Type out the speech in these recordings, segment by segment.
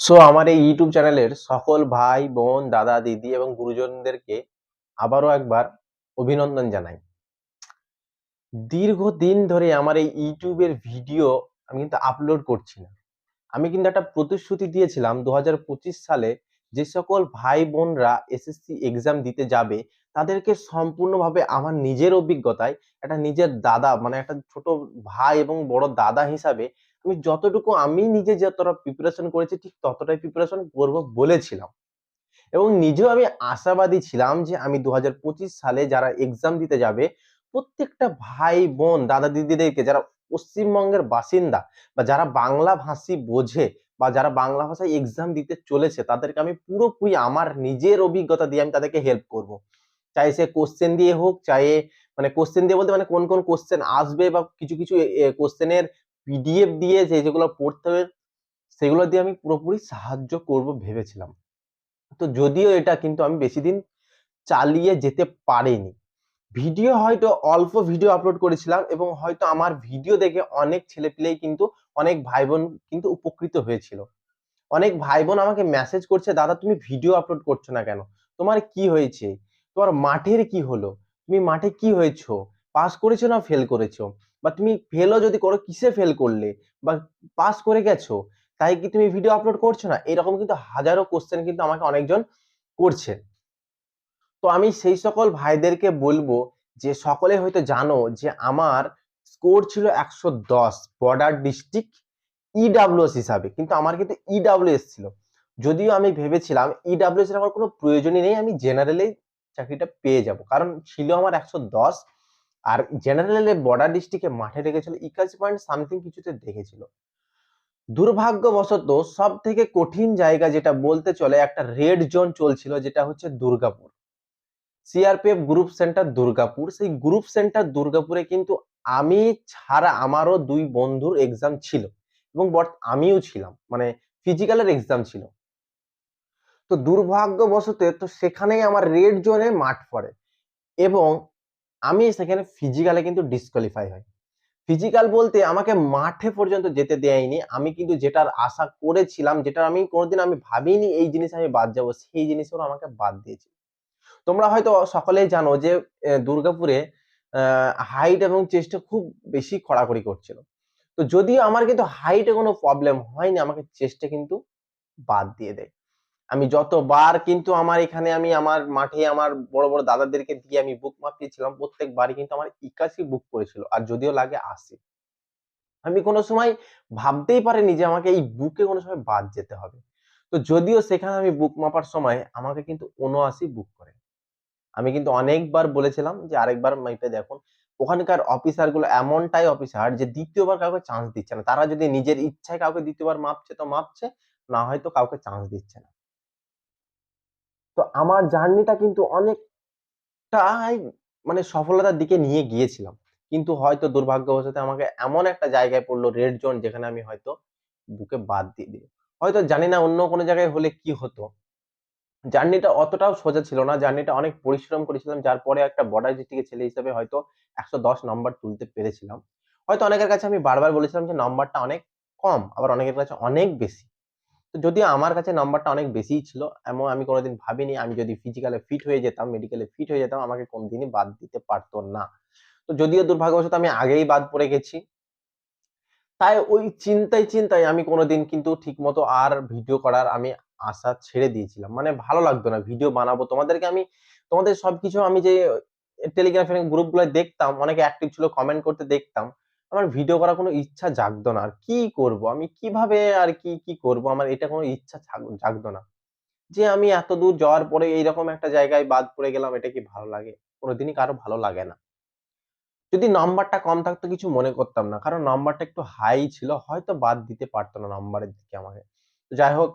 So আমার এই YouTube চ্যানেলের সকল ভাই, বোন, দাদা, দিদি এবং গুরুজনদেরকে আবারও একবার অভিনন্দন জানাই। দীর্ঘদিন ধরে আমার এই ইউটিউবের ভিডিও আমি কিন্তু আপলোড করছি না। আমি কিন্তু একটা প্রতিশ্রুতি দিয়েছিলাম দু হাজার পঁচিশ সালে যে সকল ভাই, বোনরা এসএসসি এক্সাম দিতে যাবে, তাদেরকে সম্পূর্ণভাবে আমার নিজের অভিজ্ঞতায়, একটা নিজের দাদা মানে একটা ছোট ভাই এবং বড় দাদা হিসাবে আমি যতটুকু আমি নিজে যতটা প্রিপারেশন করেছি, ঠিক ততটাই প্রিপারেশন করব বলেছিলাম। এবং নিজেও আমি আশাবাদী ছিলাম যে আমি দু হাজার পঁচিশ সালে যারা এক্সাম দিতে যাবে, প্রত্যেকটা ভাই বোন, দাদা দিদিদেরকে, যারা পশ্চিমবঙ্গের বাসিন্দা বা যারা বাংলা ভাষী বোঝে বা যারা বাংলা ভাষায় এক্সাম দিতে চলেছে, তাদেরকে আমি পুরোপুরি আমার নিজের অভিজ্ঞতা দিয়ে আমি তাদেরকে হেল্প করব। চাই সে কোশ্চেন দিয়ে হোক, চাই মানে কোশ্চেন দিয়ে বলতে মানে কোন কোন কোশ্চেন আসবে বা কিছু কিছু কোশ্চেনের পিডিএফ দিয়ে যে যেগুলো পড়তে হবে, সেগুলো দিয়ে আমি পুরোপুরি সাহায্য করব ভেবেছিলাম। তো যদিও এটা কিন্তু আমি বেশি দিন চালিয়ে যেতে পারিনি। ভিডিও হয়তো অল্প ভিডিও আপলোড করেছিলাম এবং হয়তো আমার ভিডিও দেখে অনেক ছেলেপিলেই কিন্তু, অনেক ভাই বোন কিন্তু উপকৃত হয়েছিল। অনেক ভাই বোন আমাকে মেসেজ করছে, দাদা, তুমি ভিডিও আপলোড করছ না কেন? তোমার কি হয়েছে? তোমার মাঠের কি হলো? তুমি মাঠে কি হয়েছো? পাস করেছ না ফেল করেছ? বা তুমি ফেলও যদি করো, কিসে ফেল করলে? বা পাস করে গেছো, তাই কি তুমি ভিডিও আপলোড করছ না? এরকম কিন্তু হাজারো কোশ্চেন কিন্তু আমাকে অনেকজন করছে। তো আমি সেই সকল ভাইদেরকে বলব যে, সকলে হয়তো জানো যে, আমার স্কোর ছিল একশো দশ বর্ডার ডিস্ট্রিক্ট ইডাব্লিউএস হিসাবে, কিন্তু আমার কিন্তু ইডাব্লিউএস ছিল। যদিও আমি ভেবেছিলাম ইডাব্লিউএস এর আমার কোনো প্রয়োজনই নেই, আমি জেনারেলে চাকরিটা পেয়ে যাব। কারণ ছিল আমার একশো দশ আর জেনারেলে বর্ডার ডিস্ট্রিক্টে মাঠে রেখেছিল একাশি পয়েন্ট সামথিং কিছুতে দেখেছিল। দুর্ভাগ্যবশত সব থেকে কঠিন জায়গা যেটা বলতে চলে, একটা রেড জোন চলছিল যেটা হচ্ছে Durgapur. CRPF group centre Durgapur. সেই গ্রুপ সেন্টার দুর্গাপুরে কিন্তু আমি ছাড়া আমারও দুই বন্ধুর এক্সাম ছিল এবং আমিও ছিলাম মানে ফিজিক্যালের এক্সাম ছিল। তো দুর্ভাগ্যবশত তো সেখানেই আমার রেড জোনে মাঠ পড়ে এবং আমি সেখানে ফিজিক্যালে কিন্তু ডিসকোয়ালিফাই হয় ফিজিক্যাল বলতে আমাকে মাঠে পর্যন্ত যেতে দেয়নি। আমি কিন্তু যেটার আশা করেছিলাম, যেটা আমি কোনোদিন আমি ভাবিনি, এই জিনিস আমি বাদ যাব, সেই জিনিসগুলো আমাকে বাদ দিয়েছে। তোমরা হয়তো সকলেই জানো যে দুর্গাপুরে হাইট এবং চেস্টে খুব বেশি খড়াখড়ি করছিল। তো যদিও আমার কিন্তু হাইটে কোনো প্রবলেম হয়নি, আমাকে চেস্টে কিন্তু বাদ দিয়ে দেয়। আমি যতবার কিন্তু আমার এখানে আমি আমার মাঠে আমার বড় বড় দাদাদেরকে দিয়ে আমি বুক মাপিয়েছিলাম, প্রত্যেকবারই কিন্তু আমার একাশি বুক করেছিল, আর যদিও লাগে আশি। আমি কোনো সময় ভাবতেই পারিনি যে আমাকে এই বুকে কোনো সময় বাদ যেতে হবে। তো যদিও সেখানে আমি বুক মাপার সময় আমাকে কিন্তু উনআশি বুক করে। আমি কিন্তু অনেকবার বলেছিলাম যে আরেকবার মেপে দেখুন, ওখানকার অফিসারগুলো এমনটাই অফিসার যে দ্বিতীয়বার কাউকে চান্স দিচ্ছে না। তারা যদি নিজের ইচ্ছায় কাউকে দ্বিতীয়বার মাপছে তো মাপছে, না হয়তো কাউকে চান্স দিচ্ছে না। তো আমার জার্নিটা কিন্তু অনেকটাই মানে সফলতার দিকে নিয়ে গিয়েছিলাম। কিন্তু হয়তো দুর্ভাগ্যবশত আমাকে এমন একটা জায়গায় পড়ল রেড জোন যেখানে আমি হয়তো বুকে বাদ দিয়ে দিই। হয়তো জানি না অন্য কোনো জায়গায় হলে কি হতো। জার্নিটা অতটাও সোজা ছিল না। জার্নিটা অনেক পরিশ্রম করেছিলাম। যার পরে একটা বর্ডার ডিস্ট্রিক্টের ছেলে হিসেবে হয়তো একশো দশ নম্বর তুলতে পেরেছিলাম। হয়তো অনেকের কাছে আমি বারবার বলেছিলাম যে নাম্বারটা অনেক কম, আবার অনেকের কাছে অনেক বেশি। তো যদিও আমার কাছে নাম্বারটা অনেক বেশিই ছিল, এমন আমি কোনোদিন ভাবিনি। আমি যদি ফিজিক্যালে ফিট হয়ে যেতাম মেডিকেলে ফিট হয়ে যেতাম, আমাকে কোনদিনই বাদ দিতে পারতো না। তো যদিও দুর্ভাগ্যবশত আমি আগেই বাদ পড়ে গেছি। তাই ওই চিন্তায় চিন্তায় আমি কোনোদিন কিন্তু ঠিকমতো আর ভিডিও করার আমি আশা ছেড়ে দিয়েছিলাম। মানে ভালো লাগতো না ভিডিও বানাবো। তোমাদেরকে আমি, তোমাদের সবকিছু আমি যে টেলিগ্রাফের গ্রুপগুলো দেখতাম, অনেকে অ্যাক্টিভ ছিল কমেন্ট করতে দেখতাম। আমার ভিডিও করার কোনো ইচ্ছা জাগতো না। আর কি করব? আমি কীভাবে আর কি কি করব? আমার এটা কোনো ইচ্ছা জাগতো না। যে আমি এত দূর যাওয়ার পরে এইরকম একটা জায়গায় বাদ পড়ে গেলাম, এটা কি ভালো লাগে? কোনোদিনই কারও ভালো লাগে না। যদি নাম্বারটা কম থাকতো কিছু মনে করতাম না। কারণ নাম্বারটা একটু হাই ছিল, হয়তো বাদ দিতে পারতো না নাম্বারের দিকে আমাকে। যাই হোক,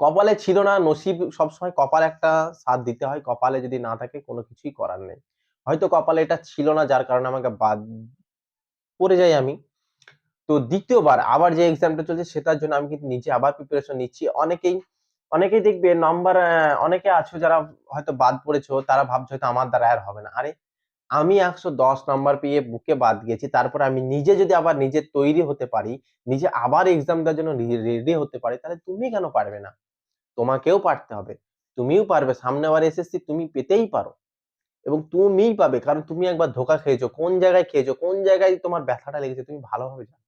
কপালে ছিল না, নসিব সবসময় কপাল একটা সাথ দিতে হয়। কপালে যদি না থাকে, কোনো কিছুই করার নেই। হয়তো কপালে এটা ছিল না, যার কারণে আমাকে বাদ পড়ে যাই আমি। তো দ্বিতীয়বার আবার যে এক্সামটা চলছে সেটার জন্য আমি কিন্তু নিজে আবার প্রিপারেশন নিচ্ছি। অনেকেই অনেকেই দেখবে নাম্বার অনেকে আছো যারা হয়তো বাদ পড়েছো, তারা ভাবছ হয়তো আমার দ্বারা আর হবে না। আরে, আমি একশো দশ নাম্বার পেয়ে বুকে বাদ গেছি, তারপর আমি নিজে যদি আবার নিজে তৈরি হতে পারি, নিজে আবার এক্সাম দেওয়ার জন্য রেডি হতে পারি, তাহলে তুমি কেন পারবে না? তোমাকেও পারতে হবে। তুমিও পারবে, সামনে আবার এসএসসি তুমি পেতেই পারো। এবং তুমিই পাবে, কারণ তুমি একবার ধোকা খেয়েছো, কোন জায়গায় খেয়েছো, কোন জায়গায় তোমার ব্যথাটা লেগেছে, তুমি ভালোভাবে জানো।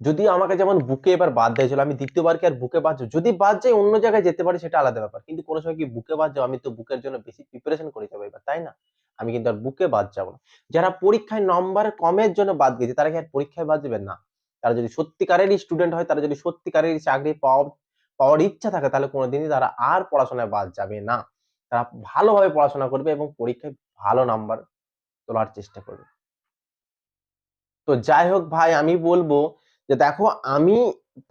যদি আমাকে যেমন বুকে এবার বাদ দিয়েছিল, আমি দ্বিতীয়বার কি আর বুকে বাদ? যদি বাদ যাই, অন্য জায়গায় যেতে পারি, সেটা আলাদা ব্যাপার। কিন্তু কোনো সময় কি বুকে বাদ যাব আমি তো বুকের জন্য বেশি প্রিপারেশন করে যাব এবার, তাই না? আমি কিন্তু আর বুকে বাদ যাব না। যারা পরীক্ষায় নম্বর কমের জন্য বাদ গেছে তারা কি আর পরীক্ষায় বাদ যাবে? না। তারা যদি সত্যিকারেরই স্টুডেন্ট হয়, তারা যদি সত্যিকারেরই চাকরি পাওয়া, পাওয়ার ইচ্ছা থাকে, তাহলে কোনোদিনই তারা আর পড়াশোনায় বাদ যাবে না। তারা ভালোভাবে পড়াশোনা করবে এবং পরীক্ষায় ভালো নাম্বার তোলার চেষ্টা করবে। তো যাই হোক ভাই, আমি বলব যে দেখো, আমি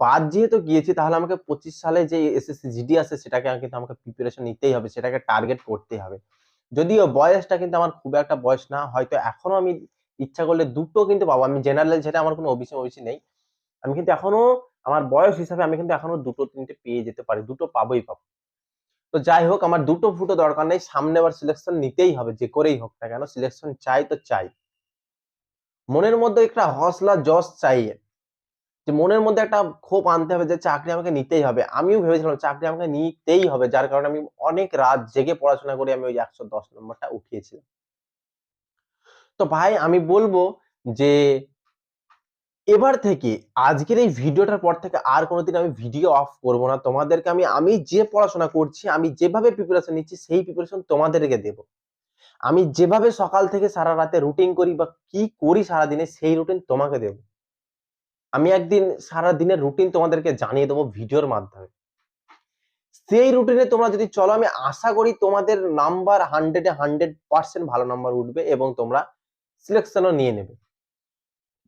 বাদ যেহেতু গিয়েছি, তাহলে আমাকে পঁচিশ সালে যে এসএসসি জিডি আছে, সেটাকে কিন্তু আমাকে প্রিপারেশন নিতেই হবে, সেটাকে টার্গেট করতেই হবে। যদিও বয়সটা কিন্তু আমার খুব একটা বয়স না, হয়তো এখনও আমি ইচ্ছা করলে দুটো কিন্তু পাবো। আমি জেনারেল সেটা আমার কোনো ওবিসি অভিষেক নেই। আমি কিন্তু এখনও, আমার বয়স হিসাবে আমি কিন্তু এখনও দুটো, তিনটে পেয়ে যেতে পারি, দুটো পাবোই পাবো। তো যাই হোক, আমার দুটো ফুটো দরকার নেই, সামনে আবার সিলেকশন নিতেই হবে, যে করেই হোক না কেন সিলেকশন চাই তো চাই। মনের মধ্যে একটা হসলা জস চাই। যে মনের মধ্যে একটা ক্ষোভ আনতে হবে, যে চাকরি আমাকে নিতেই হবে। আমিও ভেবেছিলাম চাকরি আমাকে নিতেই হবে, যার কারণে আমি অনেক রাত জেগে পড়াশোনা করে আমি ওই একশো দশ নম্বরটা উঠিয়েছিলাম। তো ভাই, আমি বলব যে এবার থেকে আজকের এই ভিডিওটার পর থেকে আর কোনোদিন আমি ভিডিও অফ করব না। তোমাদেরকে আমি আমি যে পড়াশোনা করছি, আমি যেভাবে প্রিপারেশন নিচ্ছি, সেই প্রিপারেশন তোমাদেরকে দেব। আমি যেভাবে সকাল থেকে সারা রাতে রুটিন করি বা কি করি সারা দিনে সেই রুটিন তোমাকে দেব। আমি একদিন সারা দিনের রুটিন তোমাদেরকে জানিয়ে দেবো ভিডিওর মাধ্যমে। সেই রুটিনে তোমরা যদি চলো, আমি আশা করি তোমাদের নাম্বার হান্ড্রেডে হান্ড্রেড পার্সেন্ট ভালো নাম্বার উঠবে এবং তোমরা সিলেকশনও নিয়ে নেবে।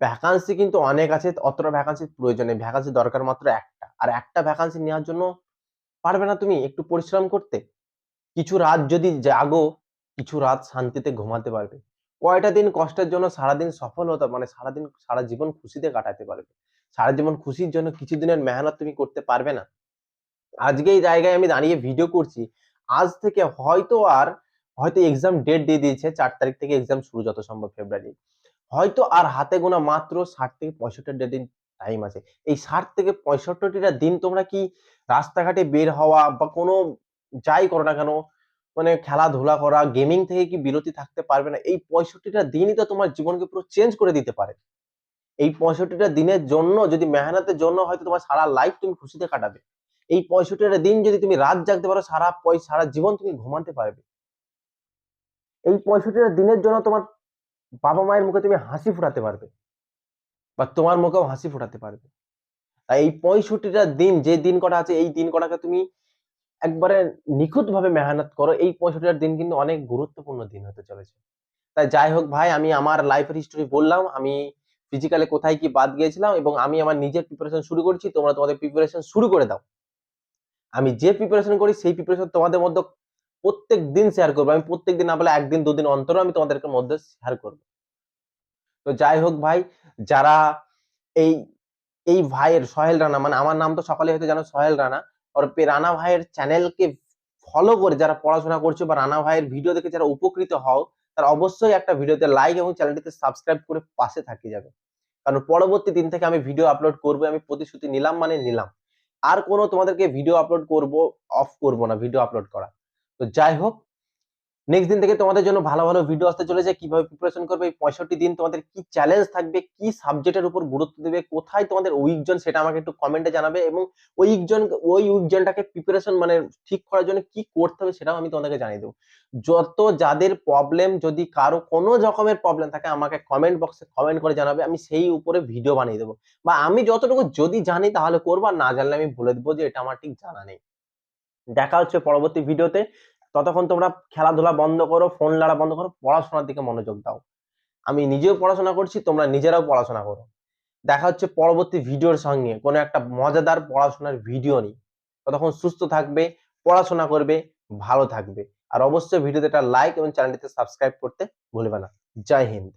ভ্যাকান্সি কিন্তু অনেক আছে, অতটা ভ্যাকান্সির প্রয়োজন নেই। ভ্যাকান্সি দরকার মাত্র একটা। আর একটা ভ্যাকান্সি নেওয়ার জন্য পারবে না তুমি একটু পরিশ্রম করতে। কিছু রাত যদি জাগো, কিছু রাত শান্তিতে ঘুমাতে পারবে। কয়টা দিন কষ্টের জন্য সারাদিন সফল হতে মানে সারাদিন, সারা জীবন খুশিতে কাটাতে পারবে। সারা জীবন খুশির জন্য কিছু দিনের মেহনত তুমি করতে পারবে না। আজকে এই জায়গায় আমি দাঁড়িয়ে ভিডিও করছি। আজ থেকে হয়তো আর, হয়তো এক্সাম ডেট দিয়ে দিয়েছে, চার তারিখ থেকে এক্সাম শুরু যত সম্ভব ফেব্রুয়ারি হয়তো আর হাতে গোনা মাত্র ষাট থেকে পঁয়ষট্টিটা দিন টাইম আছে। এই ষাট থেকে পঁয়ষট্টিটা দিন তোমরা কি রাস্তাঘাটে বের হওয়া বা কোনো যাই করো না কেন মানে খেলাধুলা করা গেমিং থেকে কি বিরতি থাকতে পারবে না, এই পঁয়ষট্টিটা দিনই তো তোমার জীবনকে পুরো চেঞ্জ করে দিতে পারে। এই পঁয়ষট্টিটা দিনের জন্য যদি মেহনতের জন্য হয়তো তোমার সারা লাইফ তুমি খুশিতে কাটাবে, এই পঁয়ষট্টিটা দিন যদি তুমি রাত জাগতে পারো, সারা সারা জীবন তুমি ঘুমাতে পারবে। এই পঁয়ষট্টিটা দিনের জন্য তোমার বাবা মায়ের মুখে তুমি হাসি ফোটাতে পারবে বা তোমার মুখেও হাসি ফোটাতে পারবে। এই পঁয়ষট্টিটা দিন, যে দিন কটা আছে, এই দিন কটাকে তুমি একবারে নিখুঁত ভাবে মেহনত করো। এই পঁয়ষট্টিটা দিন কিন্তু অনেক গুরুত্বপূর্ণ দিন হতে চলেছে। তাই যাই হোক ভাই, আমি আমার লাইফের হিস্টোরি বললাম, আমি ফিজিক্যালে কোথায় কি বাদ গিয়েছিলাম এবং আমি আমার নিজের প্রিপারেশন শুরু করছি, তোমরা তোমাদের প্রিপারেশন শুরু করে দাও। আমি যে প্রিপারেশন করি, সেই প্রিপারেশন তোমাদের মধ্যে প্রত্যেক দিন শেয়ার করব। আমি প্রত্যেক দিন না বলে একদিন, দুদিন অন্তর আমি তোমাদেরকে মধ্যে শেয়ার করব। তো যাই হোক ভাই, যারা এই এই ভাইয়ের সোহেল রানা মানে আমার নাম তো সকালে হয়তো জানো, সোহেল রানা আর রানা ভাইয়ের চ্যানেলকে ফলো করে যারা পড়াশোনা করছে বা রানা ভাইয়ের ভিডিও দেখে যারা উপকৃত হও, তারা অবশ্যই একটা ভিডিওতে লাইক এবং চ্যানেলটিতে সাবস্ক্রাইব করে পাশে থাকি যাবে। কারণ পরবর্তী দিন থেকে আমি ভিডিও আপলোড করব, আমি প্রতিশ্রুতি নিলাম মানে নিলাম। আর কোনো তোমাদেরকে ভিডিও আপলোড করব অফ করব না ভিডিও আপলোড করা। তো যাই হোক নেক্সট দিন থেকে তোমাদের জন্য ভালো ভালো ভিডিও আসতে চলেছে, কীভাবে প্রিপারেশন করবে, এই পঁয়ষট্টি দিন তোমাদের কি চ্যালেঞ্জ থাকবে, কি সাবজেক্টের উপর গুরুত্ব দেবে, কোথায় তোমাদের উইক জন সেটা আমাকে একটু কমেন্টে জানাবে এবং ওই জন ওই উইক জনটাকে প্রিপারেশন মানে ঠিক করার জন্য কি করতে হবে সেটাও আমি তোমাদেরকে জানিয়ে দেবো। যত যাদের প্রবলেম যদি কারও কোনো রকমের প্রবলেম থাকে, আমাকে কমেন্ট বক্সে কমেন্ট করে জানাবে, আমি সেই উপরে ভিডিও বানিয়ে দেবো। বা আমি যতটুকু যদি জানি তাহলে করব, আর না জানলে আমি বলে দেবো যে এটা আমার ঠিক জানা নেই। দেখা হচ্ছে পরবর্তী ভিডিওতে। ততক্ষণ তোমরা খেলাধুলা বন্ধ করো ফোন লাড়া বন্ধ করো, পড়াশোনার দিকে মনোযোগ দাও। আমি নিজেও পড়াশোনা করছি, তোমরা নিজেরাও পড়াশোনা করো। দেখা হচ্ছে পরবর্তী ভিডিওর সঙ্গে। কোনো একটা মজাদার পড়াশোনার ভিডিও নিই। ততক্ষণ সুস্থ থাকবে, পড়াশোনা করবে, ভালো থাকবে। আর অবশ্যই ভিডিওতে একটা লাইক এবং চ্যানেলটিতে সাবস্ক্রাইব করতে ভুলবে না। জয় হিন্দ।